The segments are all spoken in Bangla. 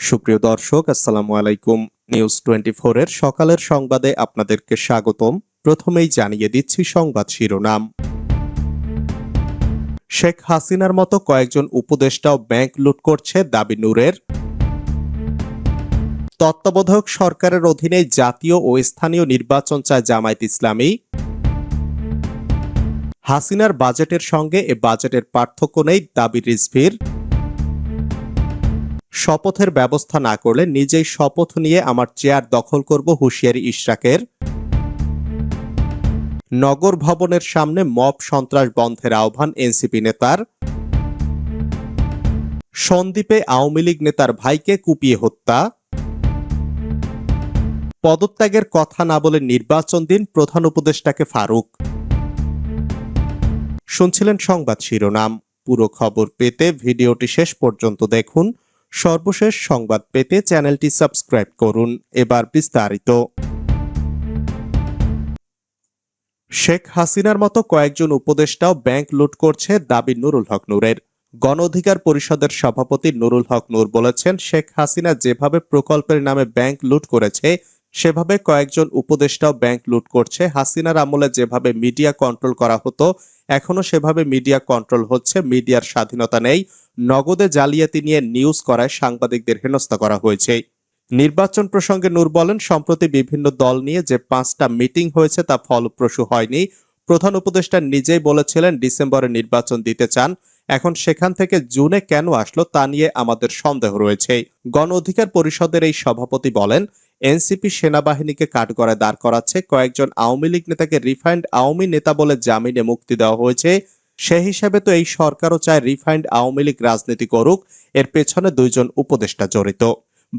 সুপ্রিয় দর্শক, আসসালামু আলাইকুম। নিউজ টোয়েন্টি এর সকালের সংবাদে আপনাদেরকে স্বাগতম। প্রথমেই জানিয়ে দিচ্ছি সংবাদ শিরোনাম। শেখ হাসিনার মতো কয়েকজন উপদেষ্টাও ব্যাংক লুট করছে দাবি নূরের। তত্ত্বাবধায়ক সরকারের অধীনে জাতীয় ও স্থানীয় নির্বাচন চায় জামায়াত ইসলামী। হাসিনার বাজেটের সঙ্গে এ বাজেটের পার্থক্য নেই দাবি রিজভির। শপথের ব্যবস্থা না করলে নিজেই শপথ নিয়ে আমার চেয়ার দখল করব হুঁশিয়ারি ইশরাকের। নগর ভবনের সামনে মব সন্ত্রাস বন্ধের আহ্বান এনসিপি নেতার। সন্দ্বীপে আওয়ামী লীগ নেতার ভাইকে কুপিয়ে হত্যা। পদত্যাগের কথা না বলে নির্বাচন দিন প্রধান উপদেষ্টাকে ফারুক। শুনছিলেন সংবাদ শিরোনাম, পুরো খবর পেতে ভিডিওটি শেষ পর্যন্ত দেখুন। সর্বশেষ সংবাদ পেতে চ্যানেলটি সাবস্ক্রাইব করুন। এবার বিস্তারিত। শেখ হাসিনার মতো কয়েকজন উপদেষ্টাও ব্যাংক লুট করছে দাবি নুরুল হক নূরের। গণ অধিকার পরিষদের সভাপতি নুরুল হক নূর বলেছেন, শেখ হাসিনা যেভাবে প্রকল্পের নামে ব্যাংক লুট করেছে, সেভাবে কয়েকজন উপদেষ্টাও ব্যাংক লুট করছে। হাসিনার আমলে যেভাবে মিডিয়া কন্ট্রোল করা হতো, এখনও সেভাবে মিডিয়া কন্ট্রোল হচ্ছে, মিডিয়ার স্বাধীনতা নেই। নগদে জালিয়াতি নিয়ে নিউজ করায় সাংবাদিকদের হেনস্থা করা হয়েছে। নির্বাচন প্রসঙ্গে নূর বলেন, সম্প্রতি বিভিন্ন দল নিয়ে যে পাঁচটা মিটিং হয়েছে তা ফলপ্রসূ হয়নি। প্রধান উপদেষ্টা নিজেই বলেছিলেন, ডিসেম্বরে নির্বাচন দিতে চান। এখন সেখান থেকে জুনে কেন আসলো তা নিয়ে আমাদের সন্দেহ রয়েছে। গণ অধিকার পরিষদের এই সভাপতি বলেন, এনসিপি সেনাবাহিনীকে কাঠগড়ায় দাঁড় করাচ্ছে। কয়েকজন আওয়ামী লীগ নেতাকে রিফাইন্ড আওয়ামী নেতা বলে জামিনে মুক্তি দেওয়া হয়েছে। সে হিসাবে তো এই সরকারও চায় রিফাইন্ড আওয়ামী লীগ রাজনীতি করুক, এর পেছনে দুইজন উপদেষ্টা জড়িত।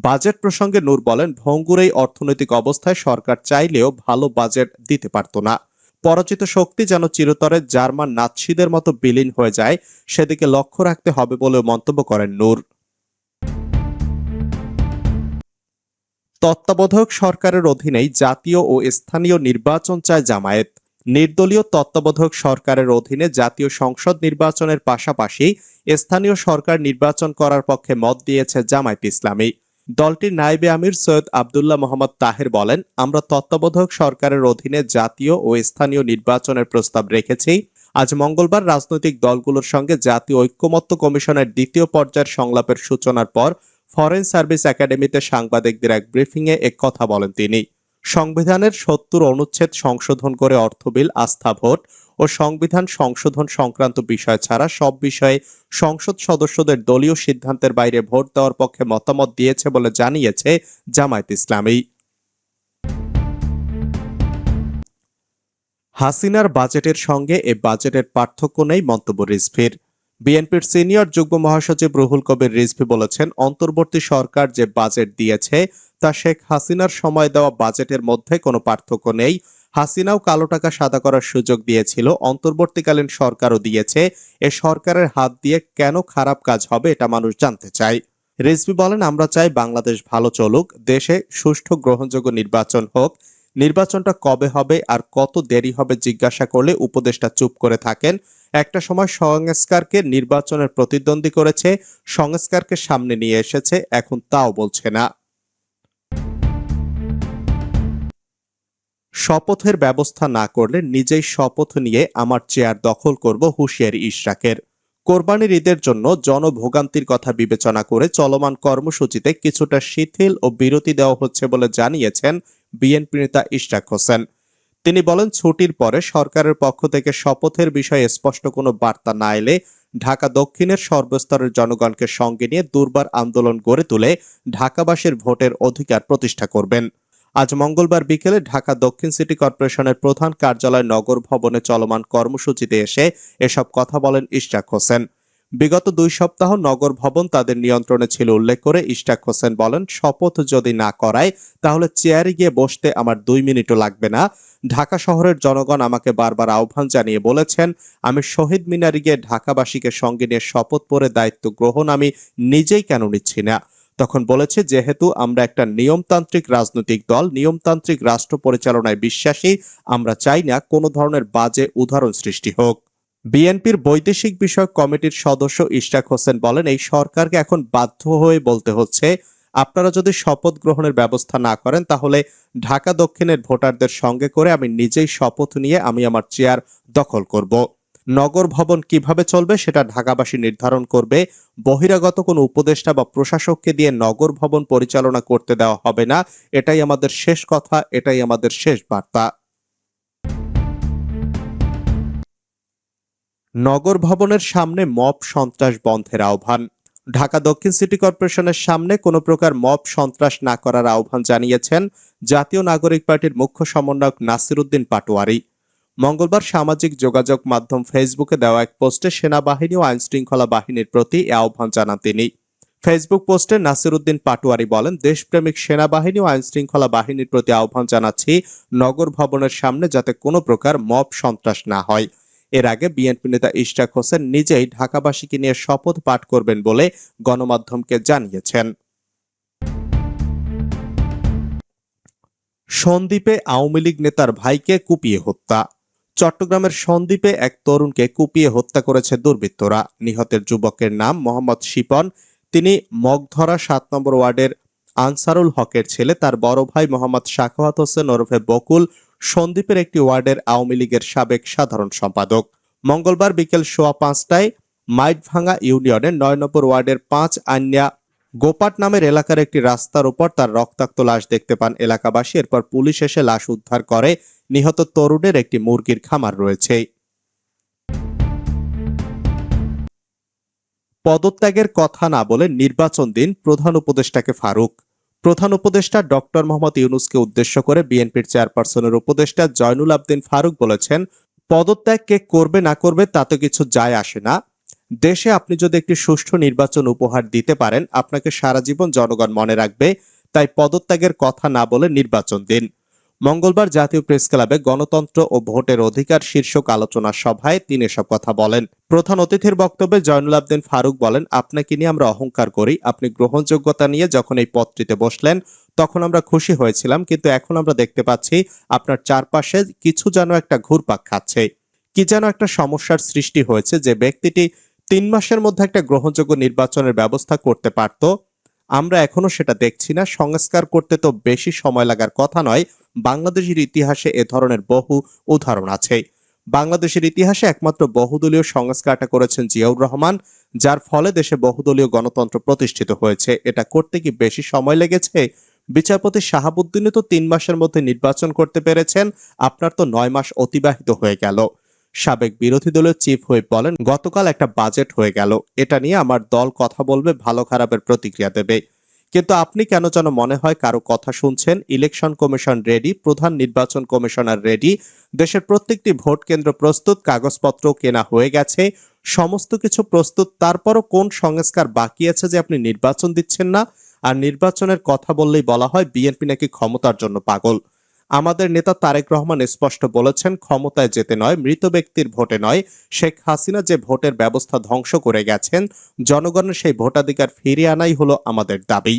বাজেট প্রসঙ্গে নূর বলেন, ভঙ্গুর এই অর্থনৈতিক অবস্থায় সরকার চাইলেও ভালো বাজেট দিতে পারত না। পরাজিত শক্তি যেন চিরতরে জার্মান নাৎসিদের মতো বিলীন হয়ে যায়, সেদিকে লক্ষ্য রাখতে হবে বলে মন্তব্য করেন নূর। তত্ত্বাবধায়ক সরকারের অধীনেই জাতীয় ও স্থানীয় নির্বাচন চায় জামায়াত। নির্দলীয় তত্ত্বাবধায়ক সরকারের অধীনে জাতীয় সংসদ নির্বাচনের পাশাপাশি স্থানীয় সরকার নির্বাচন করার পক্ষে মত দিয়েছে জামায়াত ইসলামী। দলটির নায়েবে আমির সৈয়দ আবদুল্লাহ মোহাম্মদ তাহের বলেন, আমরা তত্ত্বাবধায়ক সরকারের অধীনে জাতীয় ও স্থানীয় নির্বাচনের প্রস্তাব রেখেছি। আজ মঙ্গলবার রাজনৈতিক দলগুলোর সঙ্গে জাতীয় ঐক্যমত্য কমিশনের দ্বিতীয় পর্যায়ের সংলাপের সূচনার পর ফরেন সার্ভিস একাডেমিতে সাংবাদিকদের এক ব্রিফিংয়ে এক কথা বলেন তিনি। সংবিধানের সত্তর অনুচ্ছেদ সংশোধন করে অর্থ বিল, আস্থা ভোট ও সংবিধান সংশোধন সংক্রান্ত বিষয় ছাড়া সব বিষয়ে সংসদ সদস্যদের দলীয় সিদ্ধান্তের বাইরে ভোট দেওয়ার পক্ষে মতামত দিয়েছে বলে জানিয়েছে জামায়াত ইসলামী। হাসিনার বাজেটের সঙ্গে এ বাজেটের পার্থক্য নেই মন্তব্য রিজভির। বিএনপির সিনিয়র যুগ্ম মহাসচিব রুহুল কবির রিজভি বলেছেন, অন্তর্বর্তী সরকার যে বাজেট দিয়েছে তা শেখ হাসিনার সময় দেওয়া বাজেটের মধ্যে কোনো পার্থক্য নেই। হাসিনাও কালো টাকা সাদা করার সুযোগ দিয়েছিল, অন্তর্বর্তীকালীন সরকারও দিয়েছে। এ সরকারের হাত দিয়ে কেন খারাপ কাজ হবে এটা মানুষ জানতে চায়। রিজভি বলেন, আমরা চাই বাংলাদেশ ভালো চলুক, দেশে সুষ্ঠু গ্রহণযোগ্য নির্বাচন হোক। নির্বাচনটা কবে হবে আর কত দেরি হবে জিজ্ঞাসা করলে উপদেষ্টা চুপ করে থাকেন। একটা সময় সংস্কারকে নির্বাচনের প্রতিদ্বন্দ্বী করেছে, সংস্কারকে সামনে নিয়ে এসেছে, এখন তাও বলছে না। শপথের ব্যবস্থা না করলে নিজেই শপথ নিয়ে আমার চেয়ার দখল করব হুঁশিয়ারি ইশরাকের। কোরবানির ঈদের জন্য জনভোগান্তির কথা বিবেচনা করে চলমান কর্মসূচিতে কিছুটা শিথিল ও বিরতি দেওয়া হচ্ছে বলে জানিয়েছেন বিএনপি নেতা ইশরাক হোসেন। তিনি বলেন, ছুটির পরে সরকারের পক্ষ থেকে শপথের বিষয়ে স্পষ্ট কোনো বার্তা না এলে ঢাকা দক্ষিণের সর্বস্তরের জনগণকে সঙ্গে নিয়ে দুর্বার আন্দোলন গড়ে তুলে ঢাকাবাসীর ভোটের অধিকার প্রতিষ্ঠা করবেন। আজ মঙ্গলবার বিকেলে ঢাকা দক্ষিণ সিটি কর্পোরেশনের প্রধান কার্যালয় নগর ভবনে চলমান কর্মসূচিতে এসে এসব কথা বলেন ইশরাক হোসেন। বিগত দুই সপ্তাহ নগর ভবন তাদের নিয়ন্ত্রণে ছিল, উল্লেখ করে ইশরাক হোসেন বলেন, শপথ যদি না করায় তাহলে চেয়ারে গিয়ে বসতে আমার দুই মিনিটও লাগবে না। ঢাকা শহরের জনগণ আমাকে বারবার আহ্বান জানিয়ে বলেছেন, আমি শহীদ মিনারে গিয়ে ঢাকাবাসীকে সঙ্গে নিয়ে শপথ পরে দায়িত্ব গ্রহণ আমি নিজেই কেন নিচ্ছি না? তখন বলেছে, যেহেতু আমরা একটা নিয়মতান্ত্রিক রাজনৈতিক দল, নিয়মতান্ত্রিক রাষ্ট্র পরিচালনায় বিশ্বাসী, আমরা চাই না কোনো ধরনের বাজে উদাহরণ সৃষ্টি হোক। বিএনপির বৈদেশিক বিষয়ক কমিটির সদস্য ইশরাক হোসেন বলেন, এই সরকারকে এখন বাধ্য হয়ে বলতে হচ্ছে, আপনারা যদি শপথ গ্রহণের ব্যবস্থা না করেন, তাহলে ঢাকা দক্ষিণের ভোটারদের সঙ্গে করে আমি নিজেই শপথ নিয়ে আমি আমার চেয়ার দখল করব। নগর ভবন কীভাবে চলবে সেটা ঢাকাবাসী নির্ধারণ করবে। বহিরাগত কোনো উপদেষ্টা বা প্রশাসককে দিয়ে নগর ভবন পরিচালনা করতে দেওয়া হবে না। এটাই আমাদের শেষ কথা, এটাই আমাদের শেষ বার্তা। নগর ভবনের সামনে মব সন্ত্রাস বন্ধের আহ্বান। ঢাকা দক্ষিণ সিটি কর্পোরেশনের সামনে কোনো প্রকার মব সন্ত্রাস না করার আহ্বান জানিয়েছেন জাতীয় নাগরিক পার্টির মুখ্য সমন্বয়ক নাসিরুদ্দিন পাটোয়ারি। মঙ্গলবার সামাজিক যোগাযোগ মাধ্যম ফেসবুকে দেওয়া এক পোস্টে সেনাবাহিনী ও আইনশৃঙ্খলা বাহিনীর প্রতি এ আহ্বান জানান তিনি। ফেসবুক পোস্টে নাসিরুদ্দিন পাটোয়ারি বলেন, দেশপ্রেমিক সেনাবাহিনী ও আইনশৃঙ্খলা বাহিনীর প্রতি আহ্বান জানাচ্ছি, নগর ভবনের সামনে যাতে কোনো প্রকার মব সন্ত্রাস না হয়। এর আগে বিএনপি নেতা ইশরাক হোসেন নিজেই ঢাকাবাসীকে নিয়ে শপথ পাঠ করবেন বলে গণমাধ্যমকে জানিয়েছেন। সন্দ্বীপে আওয়ামী লীগ নেতার ভাইকে কুপিয়ে হত্যা। চট্টগ্রামের সন্দ্বীপে এক তরুণকে কুপিয়ে হত্যা করেছে দুর্বৃত্তরা। নিহতের যুবকের নাম মোহাম্মদ শিপন। তিনি মগধরা সাত নম্বর ওয়ার্ডের আনসারুল হকের ছেলে। তার বড় ভাই মোহাম্মদ শাখাওয়াত হোসেন ওরফে বকুল সন্দ্বীপের একটি ওয়ার্ডের আওয়ামী লীগের সাবেক সাধারণ সম্পাদক। মঙ্গলবার বিকেল সোয়া পাঁচটায় মাইটভাঙ্গা ইউনিয়নের নয় নম্বর ওয়ার্ডের পাঁচ আন্যা গোপাট নামের এলাকার একটি রাস্তার উপর তার রক্তাক্ত লাশ দেখতে পান এলাকাবাসী। এরপর পুলিশ এসে লাশ উদ্ধার করে। নিহত তরুণের একটি মুরগির খামার রয়েছে। পদত্যাগের কথা না বলে নির্বাচন দিন প্রধান উপদেষ্টাকে ফারুক। প্রধান উপদেষ্টা ডক্টর মোহাম্মদ ইউনুসকে উদ্দেশ্য করে বিএনপির চেয়ারপারসনের উপদেষ্টা জয়নুল আবদিন ফারুক বলেছেন, পদত্যাগ কে করবে না করবে তাতে কিছু যায় আসে না। দেশে আপনি যদি একটি সুষ্ঠু নির্বাচন উপহার দিতে পারেন, আপনাকে সারা জীবন জনগণ মনে রাখবে, তাই পদত্যাগের কথা না বলে নির্বাচন দিন। মঙ্গলবার জাতীয় প্রেস ক্লাবে গণতন্ত্র ও ভোটের অধিকার শীর্ষক আলোচনা সভায় তিনি এসব কথা বলেন। প্রধান অতিথির বক্তব্যে জয়নুল আবদিন ফারুক বলেন আপনাকে নিয়ে আমরা অহংকার করি? আপনি গ্রহণযোগ্যতা নিয়ে যখন এই পদটিতে বসলেন, তখন আমরা খুশি হয়েছিলাম, কিন্তু এখন আমরা দেখতে পাচ্ছি আপনার চারপাশে কিছু যেন একটা ঘুরপাক খাচ্ছে। কি যেন একটা সমস্যার সৃষ্টি হয়েছে যে ব্যক্তিটি তিন মাসের মধ্যে একটা গ্রহণযোগ্য নির্বাচনের ব্যবস্থা করতে পারত। আমরা এখনও সেটা দেখছি না। সংস্কার করতে তো বেশি সময় লাগার কথা নয় বাংলাদেশের ইতিহাসে এ ধরনের বহু উদাহরণ আছে। বাংলাদেশের ইতিহাসে একমাত্র বহুদলীয় সংস্কারটা করেছেন জিয়াউর রহমান, যার ফলে দেশে বহুদলীয় গণতন্ত্র প্রতিষ্ঠিত হয়েছে। এটা করতে কি বেশি সময় লেগেছে? বিচারপতি শাহাবুদ্দিনে তো তিন মাসের মধ্যে নির্বাচন করতে পেরেছেন, আপনার তো নয় মাস অতিবাহিত হয়ে গেল। সাবেক বিরোধী দলের চিফ হয়ে বলেন, গতকাল একটা বাজেট হয়ে গেল। এটা নিয়ে আমার দল কথা বলবে, ভালো খারাপের প্রতিক্রিয়া দেবে। কিন্তু আপনি কেন যেন মনে হয় কারও কথা শুনছেন? ইলেকশন কমিশন রেডি, প্রধান নির্বাচন কমিশনার রেডি, দেশের প্রত্যেকটি ভোট কেন্দ্র প্রস্তুত, কাগজপত্র কেনা হয়ে গেছে, সমস্ত কিছু প্রস্তুত, তারপরও কোন সংস্কার বাকি আছে যে আপনি নির্বাচন দিচ্ছেন না? আর নির্বাচনের কথা বললেই বলা হয় বিএনপি নাকি ক্ষমতার জন্য পাগল। আমাদের নেতা তারেক রহমান স্পষ্ট বলেছেন, ক্ষমতায় যেতে নয়, মৃত ব্যক্তির ভোটে নয়। শেখ হাসিনা যে ভোটের ব্যবস্থা ধ্বংস করে গেছেন, জনগণের সেই ভোটাধিকার ফিরিয়ে আনাই হলো আমাদের দাবি।